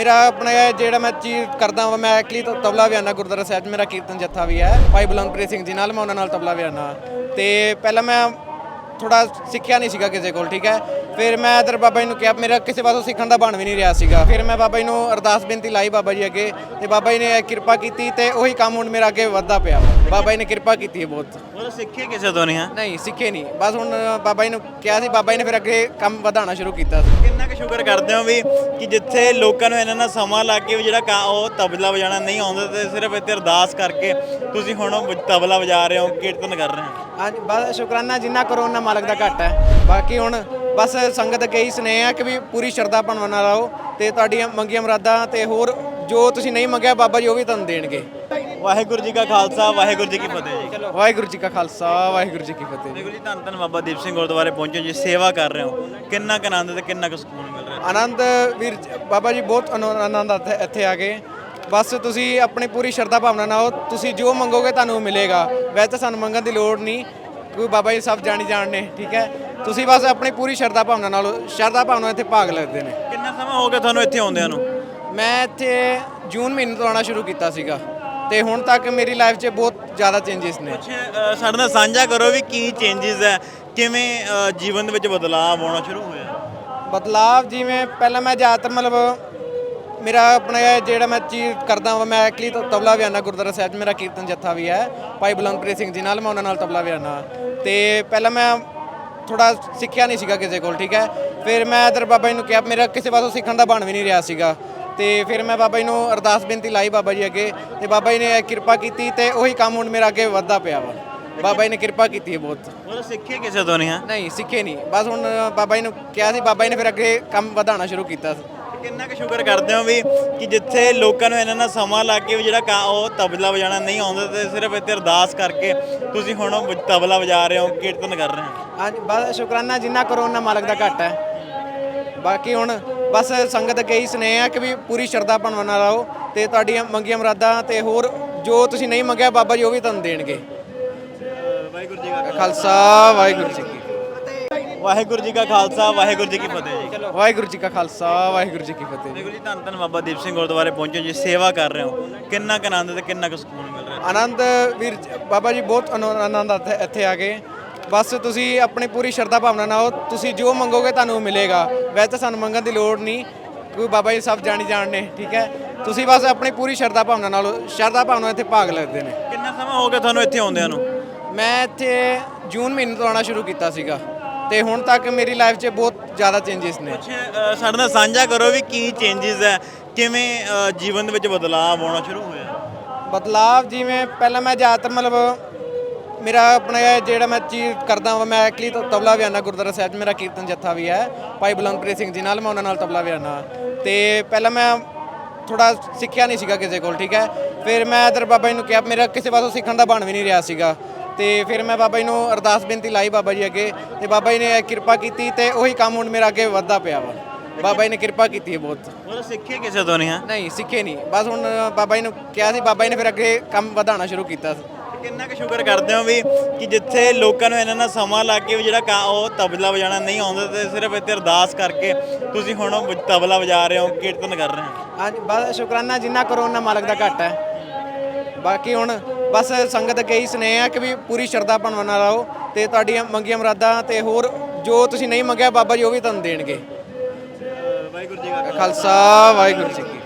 ਮੇਰਾ ਆਪਣਾ ਜਿਹੜਾ ਮੈਂ ਚੀਜ਼ ਕਰਦਾ ਹਾਂ ਮੈਂ ਐਕਚੁਅਲੀ ਤਬਲਾ ਵਜਾਉਣਾ ਗੁਰਦੁਆਰਾ ਸਾਹਿਬ ਮੇਰਾ ਕੀਰਤਨ ਜੱਥਾ ਵੀ ਹੈ। ਭਾਈ ਬਲਵੰਤਪ੍ਰੀਤ ਸਿੰਘ ਜੀ ਨਾਲ ਮੈਂ ਉਹਨਾਂ ਨਾਲ ਤਬਲਾ ਵਜਾਉਣਾ ਤੇ ਪਹਿਲਾਂ ਮੈਂ ਥੋੜਾ ਸਿੱਖਿਆ ਨਹੀਂ ਸੀਗਾ ਕਿਸੇ ਕੋਲ ਠੀਕ ਹੈ? ਫਿਰ ਮੈਂ ਇਧਰ ਬਾਬਾ ਜੀ ਨੂੰ ਕਿਹਾ ਮੇਰਾ ਕਿਸੇ ਪਾਸੋਂ ਸਿੱਖਣ ਦਾ ਬਣ ਵੀ ਨਹੀਂ ਰਿਹਾ ਸੀਗਾ। ਫਿਰ ਮੈਂ ਬਾਬਾ ਜੀ ਨੂੰ ਅਰਦਾਸ ਬੇਨਤੀ ਲਾਈ ਬਾਬਾ ਜੀ ਅੱਗੇ ਤੇ ਬਾਬਾ ਜੀ ਨੇ ਕਿਰਪਾ ਕੀਤੀ ਤੇ ਉਹੀ ਕੰਮ ਹੁਣ ਮੇਰਾ ਅੱਗੇ ਵੱਧਦਾ ਪਿਆ। ਵਾ। ਬਾਬਾ ਜੀ ਨੇ ਕਿਰਪਾ ਕੀਤੀ ਹੈ ਬਹੁਤ। ਉਹ ਸਿੱਖੇ ਕਿਸੇ ਤੋਂ ਨਹੀਂ ਹੈ? ਨਹੀਂ ਸਿੱਖੇ ਨਹੀਂ। ਬਸ ਹੁਣ ਬਾਬਾ ਜੀ ਨੂੰ ਕਿਹਾ ਸੀ ਬਾਬਾ ਜੀ ਨੇ ਫਿਰ ਅੱਗੇ ਕੰਮ ਵਧਾਉਣਾ ਸ਼ੁਰੂ ਕੀਤਾ ਸੀ। ਸ਼ੁਕਰ ਕਰਦੇ ਹੋ ਵੀ ਕਿ ਜਿੱਥੇ ਲੋਕਾਂ ਨੂੰ ਇਹਨਾਂ ਨਾਲ ਸਮਾਂ ਲੱਗ ਕੇ ਵੀ ਜਿਹੜਾ ਕਾ- ਉਹ ਤਬਲਾ ਵਜਾਉਣਾ ਨਹੀਂ ਆਉਂਦਾ ਤੇ ਸਿਰਫ ਇੱਥੇ ਅਰਦਾਸ ਕਰਕੇ ਤੁਸੀਂ ਹੁਣ ਉਹ ਤਬਲਾ ਵਜਾ ਰਹੇ ਹੋ, ਕੀਰਤਨ ਕਰ ਰਹੇ ਹੋ। ਅੱਜ ਬਸ ਸ਼ੁਕਰਾਨਾ ਜਿੰਨਾ ਕਰੋ ਉਹਨਾਂ ਮਾਲਕ ਦਾ ਘੱਟ ਹੈ। ਬਾਕੀ ਹੁਣ ਬਸ ਸੰਗਤ ਅੱਗੇ ਹੀ ਸੁਨੇਹਾ ਹੈ ਕਿ ਵੀ ਪੂਰੀ ਸ਼ਰਧਾ ਭਾਵਨਾ ਨਾਲ ਆਓ ਤੇ ਤੁਹਾਡੀਆਂ ਮੰਗੀਆਂ ਮੁਰਾਦਾਂ ਤੇ ਹੋਰ ਜੋ ਤੁਸੀਂ ਨਹੀਂ ਮੰਗਿਆ ਬਾਬਾ ਜੀ ਉਹ ਵੀ ਤੁਹਾਨੂੰ ਦੇਣਗੇ। ਵਾਹਿਗੁਰੂ ਜੀ ਕਾ ਖਾਲਸਾ ਵਾਹਿਗੁਰੂ ਜੀ ਕੀ ਫਤਿਹ ਜੀ। ਵਾਹਿਗੁਰੂ ਜੀ ਕਾ ਖਾਲਸਾ ਵਾਹਿਗੁਰੂ ਜੀ ਕੀ ਫਤਿਹ ਵਾਹਿਗੁਰੂ ਜੀ ਧੰਨ ਧੰਨ ਬਾਬਾ ਦੀਪ ਸਿੰਘ ਗੁਰਦੁਆਰੇ ਪਹੁੰਚੇ ਜੀ ਸੇਵਾ ਕਰ ਰਹੇ ਹੋ। ਕਿੰਨਾ ਕੁ ਆਨੰਦ ਤੇ ਕਿੰਨਾ ਕੁ ਸਕੂਨ ਮਿਲ ਰਿਹਾ? ਆਨੰਦ ਵੀਰ ਬਾਬਾ ਜੀ ਬਹੁਤ ਆਨੰ- ਆਨੰਦ ਹੈ ਇੱਥੇ ਆ ਕੇ ਬਸ ਤੁਸੀਂ ਆਪਣੀ ਪੂਰੀ ਸ਼ਰਧਾ ਭਾਵਨਾ ਨਾਲ ਤੁਸੀਂ ਜੋ ਮੰਗੋਗੇ ਤੁਹਾਨੂੰ ਮਿਲੇਗਾ। ਵੈਸੇ ਤਾਂ ਸਾਨੂੰ ਮੰਗਣ ਦੀ ਲੋੜ ਨਹੀਂ। ਕੋਈ ਬਾਬਾ ਜੀ ਸਭ ਜਾਣੀ ਜਾਣਨੇ ਠੀਕ ਹੈ? ਤੁਸੀਂ ਬਸ ਆਪਣੀ ਪੂਰੀ ਸ਼ਰਧਾ ਭਾਵਨਾ ਨਾਲ। ਸ਼ਰਧਾ ਭਾਵਨਾ ਇੱਥੇ ਭਾਗ ਲੈਂਦੇ ਨੇ। ਕਿੰਨਾ ਸਮਾਂ ਹੋ ਗਿਆ ਤੁਹਾਨੂੰ ਇੱਥੇ ਆਉਂਦਿਆਂ ਨੂੰ? ਮੈਂ ਇੱਥੇ ਜੂਨ ਮਹੀਨੇ ਤੋਂ ਆਉਣਾ ਸ਼ੁਰੂ ਕੀਤਾ ਸੀਗਾ। ਤੇ ਹੁਣ ਤੱਕ ਮੇਰੀ ਲਾਈਫ 'ਚ ਬਹੁਤ ਜ਼ਿਆਦਾ ਚੇਂਜਸ ਨੇ। ਕੁਛ ਅ, ਸਾਡੇ ਨਾਲ ਸਾਂਝਾ ਕਰੋ ਵੀ ਕੀ ਚੇਂਜਸ ਹੈ ਕਿਵੇਂ ਅ, ਜੀਵਨ ਦੇ ਵਿੱਚ ਬਦਲਾਅ ਆਉਣਾ ਸ਼ੁਰੂ ਹੋਇਆ? ਬਦਲਾਵ ਜਿਵੇਂ ਪਹਿਲਾਂ ਮੈਂ ਜ਼ਿਆਦਾਤਰ ਮਤਲਬ ਮੇਰਾ ਆਪਣਾ ਜਿਹੜਾ ਮੈਂ ਚੀਜ਼ ਕਰਦਾ ਹਾਂ ਮੈਂ ਐਕਚੁਅਲੀ ਤਬਲਾ ਵਜਾਉਣਾ ਗੁਰਦੁਆਰਾ ਸਾਹਿਬ 'ਚ ਮੇਰਾ ਕੀਰਤਨ ਜੱਥਾ ਵੀ ਹੈ। ਭਾਈ ਬਲਵੰਤਪ੍ਰੀਤ ਸਿੰਘ ਜੀ ਨਾਲ ਮੈਂ ਉਹਨਾਂ ਨਾਲ ਤਬਲਾ ਵਜਾਉਣਾ ਤੇ ਪਹਿਲਾਂ ਮੈਂ ਥੋੜਾ ਸਿੱਖਿਆ ਨਹੀਂ ਸੀਗਾ ਕਿਸੇ ਕੋਲ ਠੀਕ ਹੈ? ਫਿਰ ਮੈਂ ਇਧਰ ਬਾਬਾ ਜੀ ਨੂੰ ਕਿਹਾ ਮੇਰਾ ਕਿਸੇ ਪਾਸੋਂ ਸਿੱਖਣ ਦਾ ਬਣ ਵੀ ਨਹੀਂ ਰਿਹਾ ਸੀਗਾ। ਤੇ ਫਿਰ ਮੈਂ ਬਾਬਾ ਜੀ ਨੂੰ ਅਰਦਾਸ ਬੇਨਤੀ ਲਾਈ ਬਾਬਾ ਜੀ ਅੱਗੇ ਤੇ ਬਾਬਾ ਜੀ ਨੇ ਕਿਰਪਾ ਕੀਤੀ ਤੇ ਉਹੀ ਕੰਮ ਹੁਣ ਮੇਰਾ ਅੱਗੇ ਵੱਧਦਾ ਪਿਆ ਵਾ। ਬਾਬਾ ਜੀ ਨੇ ਕਿਰਪਾ ਕੀਤੀ ਹੈ ਬਹੁਤ। ਉਹ ਸਿੱਖੇ ਕਿਸੇ ਤੋਂ ਨਹੀਂ ਹੈ? ਨਹੀਂ ਸਿੱਖੇ ਨਹੀਂ। ਬਸ ਹੁਣ ਬਾਬਾ ਜੀ ਨੂੰ ਕਿਹਾ ਸੀ ਬਾਬਾ ਜੀ ਨੇ ਫਿਰ ਅੱਗੇ ਕੰਮ ਵਧਾਉਣਾ ਸ਼ੁਰੂ ਕੀਤਾ ਸੀ। ਕਿੰਨਾ ਕੁ ਸ਼ੁਕਰ ਕਰਦੇ ਹੋ ਵੀ ਕਿ ਜਿੱਥੇ ਲੋਕਾਂ ਨੂੰ ਇਹਨਾਂ ਨਾਲ ਸਮਾਂ ਲੱਗ ਕੇ ਵੀ ਜਿਹੜਾ ਕਾ- ਉਹ ਤਬਲਾ ਵਜਾਉਣਾ ਨਹੀਂ ਆਉਂਦਾ ਤੇ ਸਿਰਫ ਇੱਥੇ ਅਰਦਾਸ ਕਰਕੇ ਤੁਸੀਂ ਹੁਣ ਉਹ ਤਬਲਾ ਵਜਾ ਰਹੇ ਹੋ ਕੀਰਤਨ ਕਰ ਰਹੇ ਹੋ। ਹਾਂਜੀ ਬਸ ਸ਼ੁਕਰਾਨਾ ਜਿੰਨਾ ਕਰੋ ਉਹਨਾਂ ਮਾਲਕ ਦਾ ਘੱਟ ਹੈ। ਬਾਕੀ ਹੁਣ ਬਸ ਸੰਗਤ ਅੱਗੇ ਹੀ ਸੁਨੇਹਾ ਹੈ ਕਿ ਵੀ ਪੂਰੀ ਸ਼ਰਧਾ ਭਾਵਨਾ ਨਾਲ ਆਓ ਤੇ ਤੁਹਾਡੀਆਂ ਮੰਗੀਆਂ ਮੁਰਾਦਾਂ ਤੇ ਹੋਰ ਜੋ ਤੁਸੀਂ ਨਹੀਂ ਮੰਗਿਆ ਬਾਬਾ ਜੀ ਉਹ ਵੀ ਤੁਹਾਨੂੰ ਦੇਣਗੇ। ਵਾਹਿਗੁਰੂ ਜੀ ਕਾ ਖਾਲਸਾ। ਵਾਹਿਗੁਰੂ ਜੀ ਕੀ ਵਾਹਿਗੁਰੂ ਜੀ ਕਾ ਖਾਲਸਾ ਵਾਹਿਗੁਰੂ ਜੀ ਕੀ ਫਤਿਹ ਜੀ। ਵਾਹਿਗੁਰੂ ਜੀ ਕਾ ਖਾਲਸਾ ਵਾਹਿਗੁਰੂ ਜੀ ਕੀ ਫਤਿਹ ਵਾਹਿਗੁਰੂ ਜੀ ਧੰਨ ਧੰਨ ਬਾਬਾ ਦੀਪ ਸਿੰਘ ਗੁਰਦੁਆਰੇ ਪਹੁੰਚੇ ਜੀ ਸੇਵਾ ਕਰ ਰਹੇ ਹੋ। ਕਿੰਨਾ ਕੁ ਆਨੰਦ ਤੇ ਕਿੰਨਾ ਕੁ ਸਕੂਨ ਮਿਲ ਰਿਹਾ? ਆਨੰਦ ਵੀਰ ਬਾਬਾ ਜੀ ਬਹੁਤ ਆਨੰ- ਆਨੰਦ ਇੱਥੇ ਆ ਕੇ। ਬਸ ਤੁਸੀਂ ਆਪਣੀ ਪੂਰੀ ਸ਼ਰਧਾ ਭਾਵਨਾ ਨਾਲ ਤੁਸੀਂ ਜੋ ਮੰਗੋਗੇ ਤੁਹਾਨੂੰ ਮਿਲੇਗਾ। ਵੈਸੇ ਤਾਂ ਸਾਨੂੰ ਮੰਗਣ ਦੀ ਲੋੜ ਨਹੀਂ। ਕੋਈ ਬਾਬਾ ਜੀ ਸਭ ਜਾਣੀ ਜਾਣਨੇ ਠੀਕ ਹੈ? ਤੁਸੀਂ ਬਸ ਆਪਣੀ ਪੂਰੀ ਸ਼ਰਧਾ ਭਾਵਨਾ ਨਾਲ। ਸ਼ਰਧਾ ਭਾਵਨਾ ਇੱਥੇ ਭਾਗ ਲੈਂਦੇ ਨੇ। ਕਿੰਨਾ ਸਮਾਂ ਹੋ ਗਿਆ ਤੁਹਾਨੂੰ ਇੱਥੇ ਆਉਂਦਿਆਂ ਨੂੰ? ਮੈਂ ਇੱਥੇ ਜੂਨ ਮਹੀਨੇ ਤੋਂ ਆਉਣਾ ਸ਼ੁਰੂ ਕੀਤਾ ਸੀਗਾ। ਤੇ ਹੁਣ ਤੱਕ ਮੇਰੀ ਲਾਈਫ 'ਚ ਬਹੁਤ ਜ਼ਿਆਦਾ ਚੇਂਜਸ ਨੇ। ਸਾਡੇ ਨਾਲ ਸਾਂਝਾ ਕਰੋ ਵੀ ਕੀ ਚੇਂਜਸ ਹੈ। ਕਿਵੇਂ ਜੀਵਨ ਦੇ ਵਿੱਚ ਬਦਲਾਅ ਆਉਣਾ ਸ਼ੁਰੂ ਹੋਇਆ? ਬਦਲਾਵ ਜਿਵੇਂ ਪਹਿਲਾਂ ਮੈਂ ਜ਼ਿਆਦਾਤਰ ਮਤਲਬ ਮੇਰਾ ਆਪਣਾ ਜਿਹੜਾ ਮੈਂ ਚੀਜ਼ ਕਰਦਾ ਹਾਂ ਮੈਂ ਐਕਚੁਅਲੀ ਤਬਲਾ ਵਜਾਉਣਾ ਗੁਰਦੁਆਰਾ ਸਾਹਿਬ 'ਚ ਮੇਰਾ ਕੀਰਤਨ ਜੱਥਾ ਵੀ ਹੈ। ਭਾਈ ਬਲਵੰਤਪ੍ਰੀਤ ਸਿੰਘ ਜੀ ਨਾਲ ਮੈਂ ਉਹਨਾਂ ਨਾਲ ਤਬਲਾ ਵਜਾਉਣਾ ਤੇ ਪਹਿਲਾਂ ਮੈਂ ਥੋੜਾ ਸਿੱਖਿਆ ਨਹੀਂ ਸੀਗਾ ਕਿਸੇ ਕੋਲ ਠੀਕ ਹੈ? ਫਿਰ ਮੈਂ ਇਧਰ ਬਾਬਾ ਜੀ ਨੂੰ ਕਿਹਾ ਮੇਰਾ ਕਿਸੇ ਪਾਸੋਂ ਸਿੱਖਣ ਦਾ ਬਣ ਵੀ ਨਹੀਂ ਰਿਹਾ ਸੀਗਾ। ਤੇ ਫਿਰ ਮੈਂ ਬਾਬਾ ਜੀ ਨੂੰ ਅਰਦਾਸ ਬੇਨਤੀ ਲਾਈ ਬਾਬਾ ਜੀ ਅੱਗੇ ਤੇ ਬਾਬਾ ਜੀ ਨੇ ਕਿਰਪਾ ਕੀਤੀ ਤੇ ਉਹੀ ਕੰਮ ਹੁਣ ਮੇਰਾ ਅੱਗੇ ਵੱਧਦਾ ਪਿਆ ਵਾ। ਬਾਬਾ ਜੀ ਨੇ ਕਿਰਪਾ ਕੀਤੀ ਹੈ ਬਹੁਤ। ਉਹ ਸਿੱਖੇ ਕਿਸੇ ਤੋਂ ਨਹੀਂ ਹੈ? ਨਹੀਂ ਸਿੱਖੇ ਨਹੀਂ। ਬਸ ਹੁਣ ਬਾਬਾ ਜੀ ਨੂੰ ਕਿਹਾ ਸੀ ਬਾਬਾ ਜੀ ਨੇ ਫਿਰ ਅੱਗੇ ਕੰਮ ਵਧਾਉਣਾ ਸ਼ੁਰੂ ਕੀਤਾ। ਸੀ ਕਿੰਨਾ ਕੁ ਸ਼ੁਕਰ ਕਰਦੇ ਹੋ ਵੀ ਕਿ ਜਿੱਥੇ ਲੋਕਾਂ ਨੂੰ ਇਹਨਾਂ ਨਾਲ ਸਮਾਂ ਲੱਗ ਕੇ ਵੀ ਜਿਹੜਾ ਕਾ- ਉਹ ਤਬਲਾ ਵਜਾਉਣਾ ਨਹੀਂ ਆਉਂਦਾ ਤੇ ਸਿਰਫ ਇੱਥੇ ਅਰਦਾਸ ਕਰਕੇ ਤੁਸੀਂ ਹੁਣ ਉਹ ਤਬਲਾ ਵਜਾ ਰਹੇ ਹੋ ਕੀਰਤਨ ਕਰ ਰਹੇ ਹੋ। ਹਾਂਜੀ ਬਸ ਸ਼ੁਕਰਾਨਾ ਜਿੰਨਾ ਕਰੋ ਉਹਨਾਂ ਮਾਲਕ ਦਾ ਘੱਟ ਹੈ। ਬਾਕੀ ਹੁਣ ਬਸ ਸੰਗਤ ਅੱਗੇ ਹੀ ਸੁਨੇਹਾ ਹੈ ਕਿ ਵੀ ਪੂਰੀ ਸ਼ਰਧਾ ਭਾਵਨਾ ਨਾਲ ਆਓ ਤੇ ਤੁਹਾਡੀਆਂ ਮੰਗੀਆਂ ਮੁਰਾਦਾਂ ਤੇ ਹੋਰ ਜੋ ਤੁਸੀਂ ਨਹੀਂ ਮੰਗਿਆ ਬਾਬਾ ਜੀ ਉਹ ਵੀ ਤੁਹਾਨੂੰ ਦੇਣਗੇ। ਵਾਹਿਗੁਰੂ ਜੀ ਕਾ ਖਾਲਸਾ ਵਾਹਿਗੁਰੂ ਜੀ ਕੀ